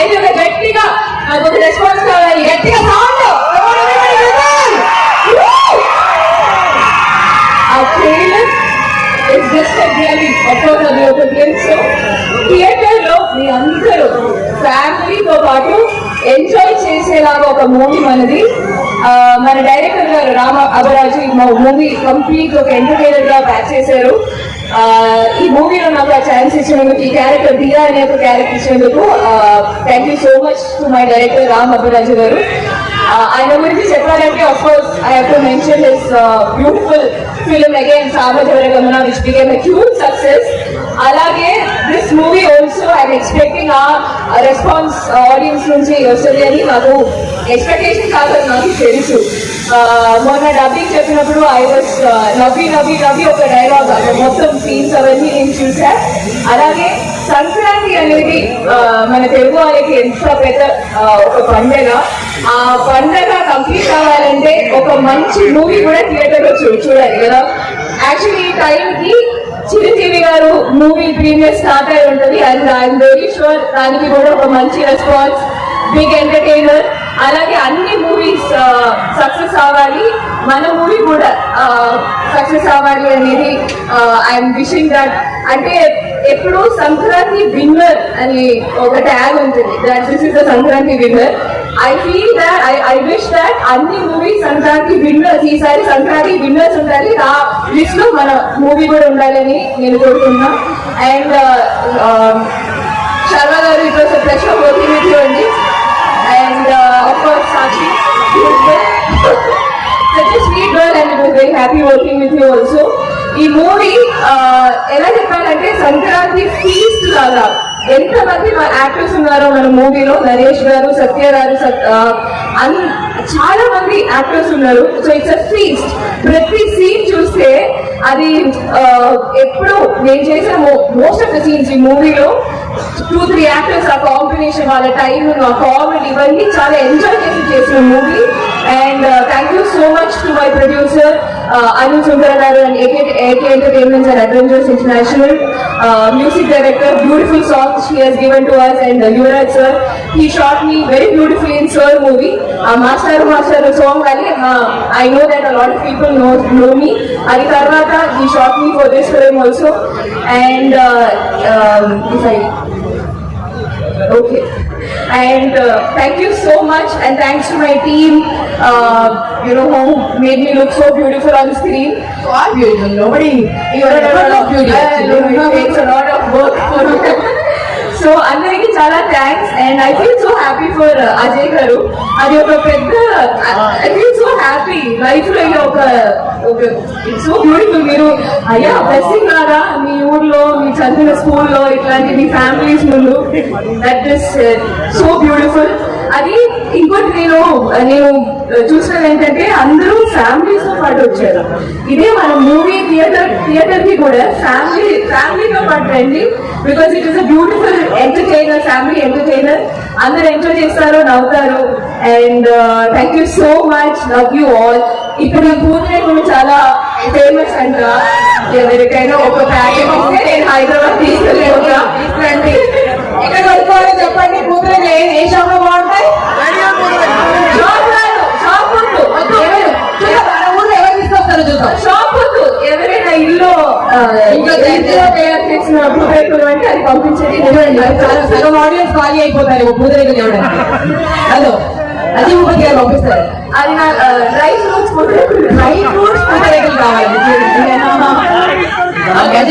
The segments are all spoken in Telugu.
మన ఒక గట్టిగా నాకు ఒక రెస్పాన్స్ కావాలి. గట్టిగా సౌండ్ ఆ trailer it's just really of course అది ఒక గ్లిమ్స్ థియేటర్లో మీ అందరూ ఫ్యామిలీతో పాటు ఎంజాయ్ చేసేలాగా ఒక మూవీ మనది. మన డైరెక్టర్ గారు రామ అబరాజు మా మూవీ కంప్లీట్ ఒక ఎంటర్టైనర్గా ప్యాక్ చేశారు. ఈ మూవీలో నాకు ఆ ఛాన్స్ ఇచ్చినందుకు ఈ క్యారెక్టర్ దియా అనే ఒక క్యారెక్టర్ ఇచ్చినందుకు thank you so much to my director Ram Abhiraju garu. ఆయన గురించి చెప్పాలంటే of course I have to mention his beautiful film again Samajavaragamana which became huge success అలాగే this movie also I'm expecting a response audience నుంచి వస్తుంది అని నాకు ఎక్స్పెక్టేషన్ కాదని నాకు తెలుసు. మొన్న డబ్బింగ్ చెప్పినప్పుడు ఐ వాస్ నవ్వి నవ్వి నవ్వి ఒక డైలాగ్ మొత్తం సీన్స్ అవన్నీ నేను చూసా. అలాగే సంక్రాంతి అనేది మన తెలుగు వాళ్ళకి ఎంత పెద్ద ఒక పండగ. ఆ పండగ కంప్లీట్ అవ్వాలంటే ఒక మంచి మూవీ కూడా థియేటర్లో చూ- చూడాలి కదా యాక్చువల్లీ ఈ టైంకి చిరంజీవి గారు మూవీ ప్రీమియర్ స్టార్ట్ అయి ఉంటుంది. అండ్ ఐఎమ్ వెరీ షూర్ దానికి కూడా ఒక మంచి రెస్పాన్స్ బిగ్ ఎంటర్టైనర్. అలాగే అన్ని మూవీస్ సక్సెస్ అవ్వాలి. మన మూవీ కూడా సక్సెస్ అవ్వాలి అనేది ఐఎమ్ విషింగ్ దట్. అంటే ఎప్పుడు సంక్రాంతి విన్నర్ అని ఒక ట్యాగ్ ఉంటుంది. That this is the Sankranti winner. I feel that I I wish that అన్ని మూవీస్ సంక్రాంతి విన్నర్స్ ఈసారి సంక్రాంతి విన్నర్స్ ఉండాలి. ఆ లిస్ట్లో మన మూవీ కూడా ఉండాలని నేను కోరుకున్నా and uh, um, Sharma garu it was pressure working with you అండి and of course Sakshi. Such sweet girl and it was very happy working with you also ఈ మూవీ uh, ఎలా చెప్పాలంటే సంక్రాంతి ఫీస్ట్ లాగా. ఎంతమంది యాక్టర్స్ ఉన్నారో మన మూవీలో? నరేష్ గారు సత్య గారు సత్- అన్- చాలా మంది యాక్టర్స్ ఉన్నారు. సో ఇట్స్ అ ఫీస్ట్ ప్రతి సీన్ చూస్తే అది ఎప్పుడు నేను చేసిన మోస్ట్ ఆఫ్ ద సీన్స్ ఈ మూవీలో టూ త్రీ యాక్టర్స్ ఆ కాంబినేషన్ వాళ్ళ టైం ఆ కామెడీ ఇవన్నీ చాలా ఎంజాయ్ చేసి చేసిన movie and thank you so much to my producer Uh, anu Arun Sundaragaru and AK, AK Entertainment and Adventures International. Uh, music director, beautiful songs she has given to us and uh, Yuvraj sir. He shot me very beautifully in Sir movie. Uh, Master Master song, Ali, uh, I know that a lot of people know, know me. Adi Tarvata, he shot me for this film also. And uh, um, if I, okay. And uh, thank you so much, and thanks to my team, uh, you know, who made me look so beautiful on the screen. You are beautiful. Nobody, you are a lot of beauty. Uh, actually. it takes a lot of work for so అందరికి చాలా thanks and I feel so happy for Ajay garu అది ఒక పెద్ద ఐ ఫీల్ సో హ్యాపీ లైఫ్లో ఒక ఒక ఇట్స్ సో బ్యూటిఫుల్ మీరు అయ్యా బ్లెస్సింగ్ మీ ఊర్లో మీ చదివిన స్కూల్లో ఇట్లాంటి మీ ఫ్యామిలీస్ ముందు. దట్ ఇస్ సో బ్యూటిఫుల్ అది ఇంకోటి నేను నేను uh, చూసినది ఏంటంటే అందరూ ఫ్యామిలీస్తో పాటు వచ్చారు. ఇదే మన మూవీ థియేటర్ థియేటర్కి కూడా ఫ్యామిలీ ఫ్యామిలీతో పాటు రండి. Because it is a beautiful entertainer family entertainer అందరు ఎంజాయ్ చేస్తారు నవ్వుతారు. And thank you so much love you all ఇప్పుడు ఈ కూడా చాలా ఫేమస్ అంట. ఎవరికైనా ఒక ప్యాకెట్ ఇస్తే నేను హైదరాబాద్ తీసుకెళ్ళి ఒక తీసుకురండి ఎక్కడ కొనుక్కోవాలో చెప్పండి? కూతురు ఏ షాప్లో బాగుంటాయి? షాప్ ఎవరైనా ఇల్లు తయారు చేసిన పూరేకులు అంటే అది పంపించేది సగం ఆడియన్స్ ఖాళీ అయిపోతారు. పూతరేకులు హలో. అది గారు పంపిస్తారు. అది నా డ్రై ఫ్రూట్స్ పూరేకులు డ్రై ఫ్రూట్స్ పూతరేకులు కావాలి అది ఊపిరి గారు పంపిస్తారు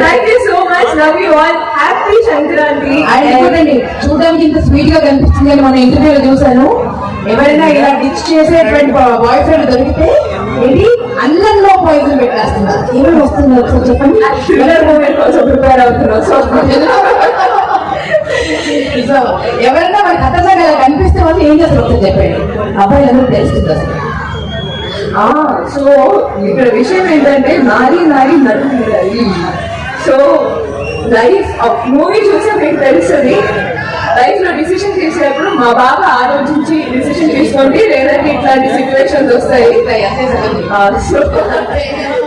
thank you so much love you all happy Sankranti and చూడండి చూడడానికి ఇంత స్వీట్గా కనిపిస్తుంది అని మన ఇంటర్వ్యూలో చూసాను ఎవరైనా ఇలా డిచ్ చేసేటువంటి బాయ్ ఫ్రెండ్ దొరికితే ఇది అన్నంలో పాయిజన్ పెట్టేస్తున్నారు. ఏమేమి వస్తుంది ఒకసారి చెప్పండి. కోసం ప్రిపేర్ అవుతున్నాం సో ఎవరైనా మన కథ కనిపిస్తే వాళ్ళు ఏం చేస్తారు ఒకసారి చెప్పండి. అబ్బాయి అందరూ తెలుస్తుంది అసలు. సో ఇక్కడ విషయం ఏంటంటే నారీ నారీ నడుతుంది సో లైఫ్ మూవీ చూసే మీకు తెలుస్తుంది. లైఫ్లో డిసిషన్ చేసేటప్పుడు మా బాబా ఆలోచించి డిసిషన్ తీసుకోండి లేదంటే ఇట్లాంటి సిచ్యువేషన్స్ వస్తాయి. so